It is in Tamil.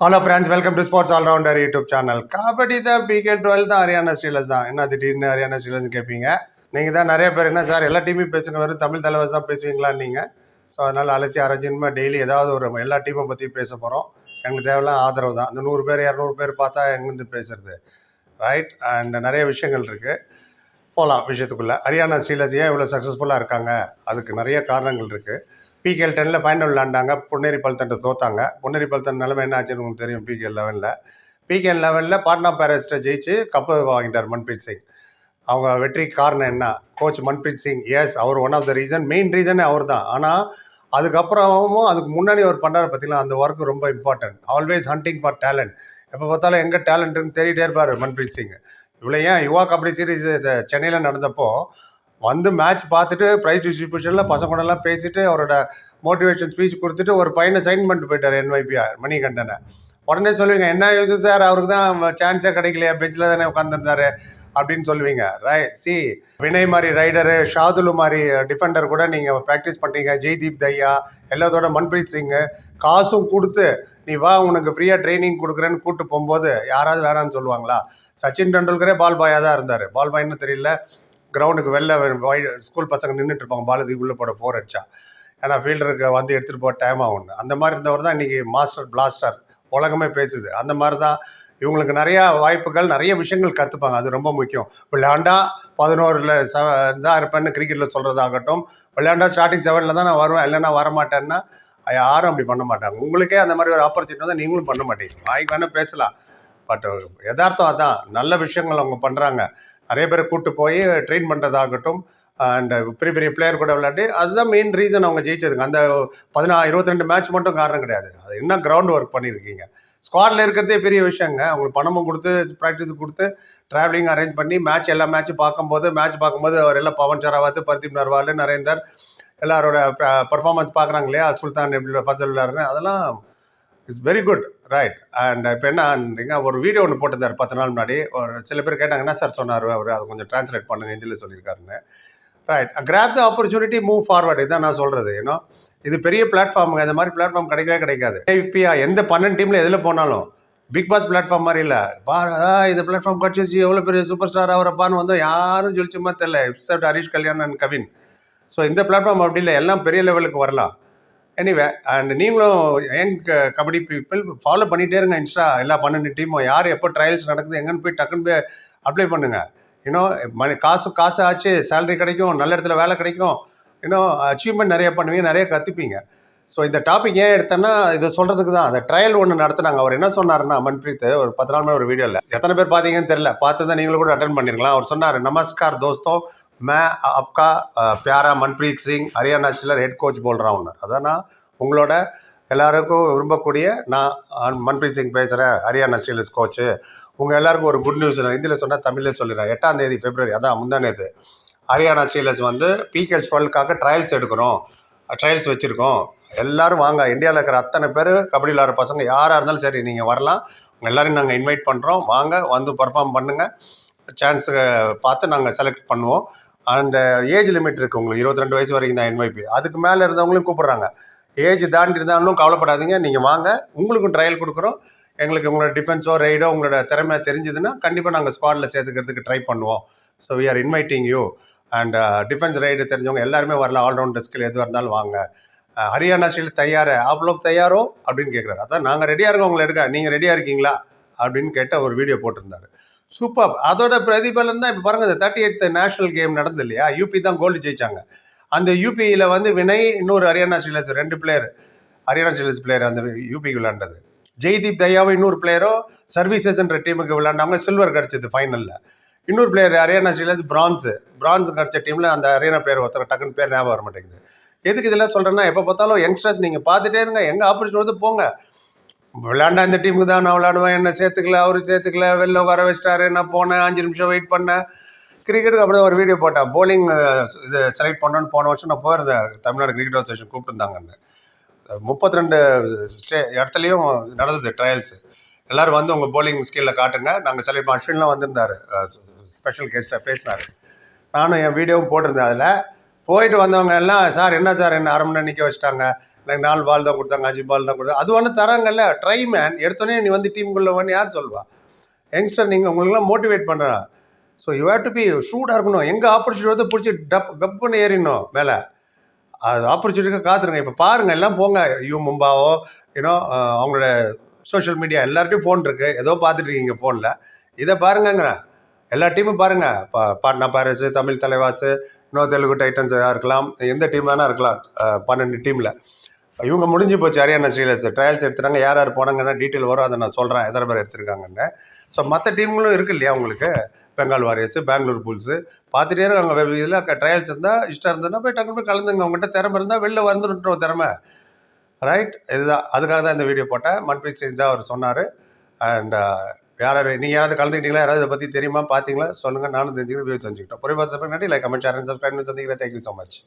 Hello friends welcome to sports allrounder YouTube channel kabaddi தான் பிகே டுவெல் தான் ஹரியானா ஸ்டீலர்ஸ் தான். என்ன திடீர்னு ஹரியானா ஸ்டீலர்ஸ் கேட்பீங்க நீங்கள் தான் நிறைய பேர் என்ன சார் எல்லா டீமும் பேசுங்க வரும் தமிழ் தலைவர் தான் பேசுவீங்களான்னு நீங்கள் ஸோ அதனால் அலசி அரஞ்சின்மா டெய்லி ஏதாவது ஒரு எல்லா டீமை பற்றியும் பேச போகிறோம் எங்களுக்கு தேவையில்லாம் ஆதரவு தான். அந்த நூறு பேர் இரநூறு பேர் பார்த்தா எங்கேருந்து பேசுறது? ரைட் அண்ட் நிறைய விஷயங்கள் இருக்குது போகலாம் விஷயத்துக்குள்ளே. ஹரியானா ஸ்டீலர்ஸ் ஏன் இவ்வளோ சக்ஸஸ்ஃபுல்லாக இருக்காங்க? அதுக்கு நிறைய காரணங்கள் இருக்குது பிகேஎல் டெனில் ஃபைனல் விளாண்டாங்க பொன்னேரி பல்தண்டை தோத்தாங்க. பொன்னேரி பல்தன் நிலைமை என்ன ஆச்சுன்னு உங்களுக்கு தெரியும் பிகேஎல் லெவலில் பிகேஎல் லெவலில் பாட்னா பேரஸ்ட்டை ஜெயிச்சு கப்பு வாங்கிட்டார் மன்பிரீத் சிங். அவங்க வெற்றி காரணம் என்ன? Coach Manpreet Singh yes our one of the reason main ரீசனே அவர் தான் ஆனால் அதுக்கப்புறமும் அதுக்கு முன்னாடி அவர் பண்ணார் பார்த்தீங்கன்னா அந்த ஒர்க் ரொம்ப important always hunting for talent எப்போ பார்த்தாலும் எங்கே டேலண்ட்டுன்னு தேடிட்டே இருப்பார் மன்பிரீத் சிங். இவ்வளோ ஏன் யுவா கபடி சீரிஸ் சென்னையில் நடந்தப்போ வந்து மேட்ச் பார்த்துட்டு ப்ரைஸ் டிஸ்ட்ரிபியூஷனில் பசங்களெல்லாம் பேசிட்டு அவரோட மோட்டிவேஷன் ஸ்பீச் கொடுத்துட்டு ஒரு பையனை சைன் பண்ணிட்டு போயிட்டார் என்வைபிஆர் மணிகண்டனை. உடனே சொல்லுவீங்க என்ன யூஸ் சார் அவருக்கு தான் சான்ஸே கிடைக்கலையா பெஞ்சில் தானே உட்காந்துருந்தாரு அப்படின்னு சொல்லுவீங்க. ரை சி வினய் மாதிரி ரைடரு ஷாதுலு மாதிரி டிஃபெண்டர் கூட நீங்கள் ப்ராக்டிஸ் பண்ணுறீங்க ஜெய்தீப் தையா எல்லாத்தோட மன்பிரீத் சிங்கு காசும் கொடுத்து நீ வா உனக்கு ஃப்ரீயாக ட்ரைனிங் கொடுக்குறேன்னு கூப்பிட்டு போகும்போது யாராவது வேணாம்னு சொல்லுவாங்களா? சச்சின் டெண்டுல்கரே பால் பாயாக தான் இருந்தார். பால் பாய்னு தெரியல. கிரவுண்டுக்கு வெளில ஸ்கூல் பசங்க நின்றுட்டு இருப்பாங்க. பாலதி உள்ளே போட போர் அடிச்சா. ஏன்னா ஃபீல்டருக்கு வந்து எடுத்துகிட்டு போக டைம் ஆகும் அந்த மாதிரி இருந்தவர் தான் இன்றைக்கி மாஸ்டர் பிளாஸ்டர் உலகமே பேசுது. அந்த மாதிரி தான் இவங்களுக்கு நிறையா வாய்ப்புகள் நிறைய விஷயங்கள் கற்றுப்பாங்க அது ரொம்ப முக்கியம். விளையாண்டா பதினோரில் செவ தான் இருப்பேன்னு கிரிக்கெட்டில் சொல்கிறதாகட்டும் விளையாண்டா ஸ்டார்டிங் செவனில் தான் நான் வருவேன். இல்லைன்னா வரமாட்டேன்னா யாரும் அப்படி பண்ண மாட்டாங்க. உங்களுக்கே அந்த மாதிரி ஒரு ஆப்பர்ச்சுனிட்டி வந்து நீங்களும் பண்ண மாட்டீங்க. வாய்க்கு வேணால் பேசலாம். பட் யதார்த்தம் அதான். நல்ல விஷயங்கள் அவங்க பண்ணுறாங்க நிறைய பேரை கூப்பிட்டு போய் ட்ரெயின் பண்ணுறதாகட்டும் அண்ட் பெரிய பெரிய பிளேயர் கூட விளையாடி அதுதான் மெயின் ரீசன் அவங்க ஜெயிச்சதுங்க. அந்த பதினா இருபத்தி ரெண்டு மேட்ச் மட்டும் காரணம் கிடையாது. அது என்ன கிரவுண்ட் ஒர்க் பண்ணியிருக்கீங்க? ஸ்குவாடில் இருக்கிறதே பெரிய விஷயங்க. அவங்களுக்கு பணமும் கொடுத்து ப்ராக்டிஸ் கொடுத்து ட்ராவலிங் அரேஞ்ச் பண்ணி மேட்ச் எல்லா மேட்ச்சும் பார்க்கும்போது மேட்ச் பார்க்கும்போது அவர் எல்லாம் பவன் சராவத் பர்தீப் நர்வால் நரேந்தர் எல்லாரோட பர்ஃபார்மன்ஸ் பார்க்குறாங்க இல்லையா? சுல்தான் எப்படி ஃபசல் விளையாடுறேன். அதெல்லாம் it's very good right and இப்போ என்னன்றீங்க ஒரு வீடியோ ஒன்று போட்டிருந்தார் பத்து நாள் முன்னாடி. ஒரு சில பேர் கேட்டாங்க என்ன சார் சொன்னார் அவர் அதை கொஞ்சம் ட்ரான்ஸ்லேட் பண்ணுங்க ஹிந்தியில் சொல்லியிருக்காருன்னு. Right grab the opportunity move forward இதான் நான் சொல்கிறது ஏன்னா இது பெரிய பிளாட்ஃபார்முங்க இந்த மாதிரி பிளாட்ஃபார்ம் கிடைக்கவே கிடைக்காது. ஐபிஆ எந்த பன்னெண்டு டீமில் எதில் போனாலும் பிக் பாஸ் பிளாட்ஃபார்ம் மாதிரி இல்லை. பாரு இந்த பிளாட்ஃபார்ம் கிடச்சிச்சு எவ்வளோ பெரிய சூப்பர் ஸ்டார் அவரப்பான்னு வந்தோம் யாரும் ஜொலிச்சுமா தெரில except Harish Kalyan and Kavin. So இந்த பிளாட்ஃபார்ம் அப்படி இல்லை. எல்லாம் பெரிய லெவலுக்கு வரலாம். எனிவே அண்ட் நீங்களும் young uh, kabaddi people follow பண்ணிகிட்டே இருங்க இன்ஸ்டா எல்லா பன்னெண்டு டீமும் யார் எப்போ ட்ரையல்ஸ் நடக்குது எங்கன்னு போய் டக்குன்னு போய் அப்ளை பண்ணுங்கள் இன்னும் மணி காசு காசு ஆச்சு சேலரி கிடைக்கும் நல்ல இடத்துல வேலை கிடைக்கும். இன்னும் அச்சீவ்மெண்ட் நிறைய பண்ணுவீங்க நிறைய கற்றுப்பீங்க ஸோ இந்த டாபிக் ஏன் எடுத்தேன்னா இதை சொல்கிறதுக்கு தான். அந்த ட்ரையல் ஒன்று நடத்துனாங்க. அவர் என்ன சொன்னாருன்னா மன்பிரீத் ஒரு பத்து நாள் முன்னாடி ஒரு வீடியோவில் எத்தனை பேர் பார்த்தீங்கன்னு தெரியல. பார்த்து தான் நீங்களும் கூட அட்டன் பண்ணிருக்கலாம். அவர் சொன்னார் நமஸ்கார் தோஸ்தோ. मैं आपका अ, प्यारा Manpreet Singh Haryana Steeler head coach போல் रहा हूँ அதான் நான் உங்களோட எல்லாருக்கும் விரும்பக்கூடிய நான் அஹ், மன்பிரீத் சிங் பேசுகிறேன் ஹரியானா ஸ்டீலர்ஸ் கோச்சு உங்கள் எல்லாருக்கும் ஒரு குட் நியூஸ் நான் ஹிந்தியில் சொன்னால் தமிழில் சொல்லிடுறேன் எட்டாம் தேதி பிப்ரவரி அதான் முந்தானேது ஹரியானா ஸ்டீலர்ஸ் வந்து பிகேஎல் டுவெல்க்காக ட்ரையல்ஸ் எடுக்கிறோம் ட்ரையல்ஸ் வச்சுருக்கோம் எல்லாரும் வாங்க இந்தியாவில் இருக்கிற அத்தனை பேர் கபடி விளாட்ற பசங்க யாராக இருந்தாலும் சரி நீங்கள் வரலாம் உங்கள் எல்லாரையும் நாங்கள் இன்வைட் பண்ணுறோம் வாங்க வந்து பர்ஃபார்ம் பண்ணுங்கள் சான்ஸுக்கு பார்த்து நாங்கள் செலக்ட் பண்ணுவோம் அந்த ஏஜ் லிமிட் இருக்குது உங்களுக்கு இருபத்தி ரெண்டு வயசு வரைக்கும் தான் என்வைபி அதுக்கு மேலே இருந்தவங்களையும் கூப்பிட்றாங்க. ஏஜ் தாண்டி இருந்தாலும் கவலைப்படாதீங்க நீங்கள் வாங்க. உங்களுக்கும் ட்ரையல் கொடுக்குறோம். எங்களுக்கு உங்களோட டிஃபென்ஸோ ரைடோ உங்களோட திறமை தெரிஞ்சதுன்னா கண்டிப்பாக நாங்கள் ஸ்குவாடில் சேர்த்துக்கிறதுக்கு ட்ரை பண்ணுவோம். So we are inviting you and defence raid தெரிஞ்சவங்க எல்லாருமே வரல ஆல்ரவுண்டர் ஸ்கில் எதுவாக வந்தாலும் வாங்க. Uh, ஹரியானா ஸ்டைல் தயார்? ஆப் லோக் தயாரோ? அப்படின்னு கேட்குறாரு அதான் நாங்கள் ரெடியாக இருக்கோம் உங்களை எடுக்க. நீங்கள் ரெடியாக இருக்கீங்களா? அப்படின்னு கேட்டு அவர் வீடியோ போட்டிருந்தாரு. சூப்பர். அதோட பிரதிபலன் தான் இப்போ பாருங்க இந்த தேர்ட்டி எய்த் நேஷனல் கேம் நடந்தது இல்லையா யூபி தான் கோல்டு ஜெயிச்சாங்க. அந்த யூபியில் வந்து வினய் இன்னொரு ஹரியானா ஸ்டீலர்ஸ் ரெண்டு பிளேயர் ஹரியானா ஸ்டீலர்ஸ் பிளேயர் அந்த யூபி விளாண்டது ஜெய்தீப் தயாவும் இன்னொரு பிளேயரும் சர்வீசஸ்ன்ற டீமுக்கு விளாண்டாங்க சில்வர் கிடச்சிது ஃபைனலில் இன்னொரு player Haryana Steelers bronze bronze கிடச்ச டீமில் அந்த ஹரியானா பிளேயர் ஒருத்தர் டக்குன்னு பேர் ஞாபகம் வர மாட்டேங்குது எதுக்கு இதெல்லாம் சொல்கிறேன்னா எப்போ பார்த்தாலும் யங்ஸ்டர்ஸ் நீங்கள் பார்த்துட்டே இருங்க. எங்கே ஆப்பர்ச்சுனிட்டி வந்து போங்க. விளாண்டா இந்த டீமுக்கு தான் நான் விளாடுவேன். என்ன சேர்த்துக்கல அவரு சேர்த்துக்கல வெளில வர வச்சிட்டாரு. நான் போனேன் அஞ்சு நிமிஷம் வெயிட் பண்ணேன். கிரிக்கெட்டுக்கு அப்படியே ஒரு வீடியோ போட்டேன். போலிங் இது செலக்ட் பண்ணோன்னு போன வருஷம் நான் போயிருந்தேன். தமிழ்நாடு கிரிக்கெட் அசோசியேஷன் கூப்பிட்டுருந்தாங்கன்னு. முப்பத்தி ரெண்டு ஸ்டே இடத்துலையும் நடந்தது ட்ரையல்ஸு எல்லோரும் வந்து உங்கள் போலிங் ஸ்கில்லில் காட்டுங்க. நாங்கள் செலக்ட் அஸ்வின்லாம் வந்திருந்தார். ஸ்பெஷல் கெஸ்ட்டாக பேசினார். நானும் என் வீடியோவும் போட்டிருந்தேன் அதில். போயிட்டு வந்தவங்க எல்லாம் சார் என்ன சார் என்ன அரை மணி நேரம் நிற்க வச்சுட்டாங்க? எனக்கு நாலு பால் தான் கொடுத்தாங்க அஞ்சு பால் தான் கொடுத்தாங்க. அது ஒன்று தராங்கல்ல ட்ரை மேன் எடுத்தோடனே நீ வந்து டீமுக்குள்ளே வந்து யார் சொல்வா யங்ஸ்டர் நீங்கள் உங்களுக்குலாம் மோட்டிவேட் பண்ணுறேன் so you have to be ஷூட்டாக இருக்கணும். எங்கே ஆப்பர்ச்சுனிட்டி வந்து பிடிச்சி டப் கப்புன்னு ஏறிடணும் மேலே. அது ஆப்பர்ச்சுனிட்டிக்காக காத்துருங்க. இப்போ பாருங்கள் எல்லாம் போங்க. யூ மும்பாவோ யூனோ அவங்களோட சோஷியல் மீடியா எல்லார்ட்டையும் ஃபோன் இருக்குது ஏதோ பார்த்துட்டு இருக்கீங்க ஃபோனில் இதை பாருங்கங்கிறேன். எல்லா டீமும் பாருங்கள் பா பாட்னா பாரஸ் தமிழ் தலைவாஸு நோ தெலுங்கு டைட்டன்ஸாக இருக்கலாம். எந்த டீம் வேணால் இருக்கலாம். பன்னெண்டு டீமில் இவங்க முடிஞ்சு போச்சு ஹரியானா ஸ்ரீலர்ஸ் ட்ரையல்ஸ் எடுத்துட்டாங்க. யார் யார் போனாங்கன்னா டீட்டெயில் வரும். அதை நான் சொல்கிறேன் எத்தனை பேர் எடுத்திருக்காங்கன்னு ஸோ மற்ற டீம்களும் இருக்குது இல்லையா உங்களுக்கு? பெங்கால் வாரியர்ஸு பெங்களூர் புல்ஸு பார்த்துட்டே இருக்காங்க. இதில் ட்ரையல்ஸ் இருந்தால் இஷ்டம் இருந்ததுன்னா போய் டக்குனு போய் கலந்துங்க. அவங்ககிட்ட திறமை இருந்தால் வெளில வந்துட்டோம் திறமை. ரைட் இதுதான். அதுக்காக தான் இந்த வீடியோ போட்டேன். மன்பிரீத் சிங் தான் அவர் சொன்னார். அண்ட் யார் யார் நீங்கள் யாராவது கலந்துக்கிட்டீங்களா? யாராவது இதை பற்றி தெரியுமா? பார்த்தீங்களா சொல்லுங்கள் நானும் தெரிஞ்சுக்கிறேன் வியூ தெரிஞ்சுக்கிட்டோம். புரிய பார்த்து நன்றி. லைக் கமெண்ட் ஷேர் சப்ஸ்கிரைப் சந்திக்கிறேன். Thank you so much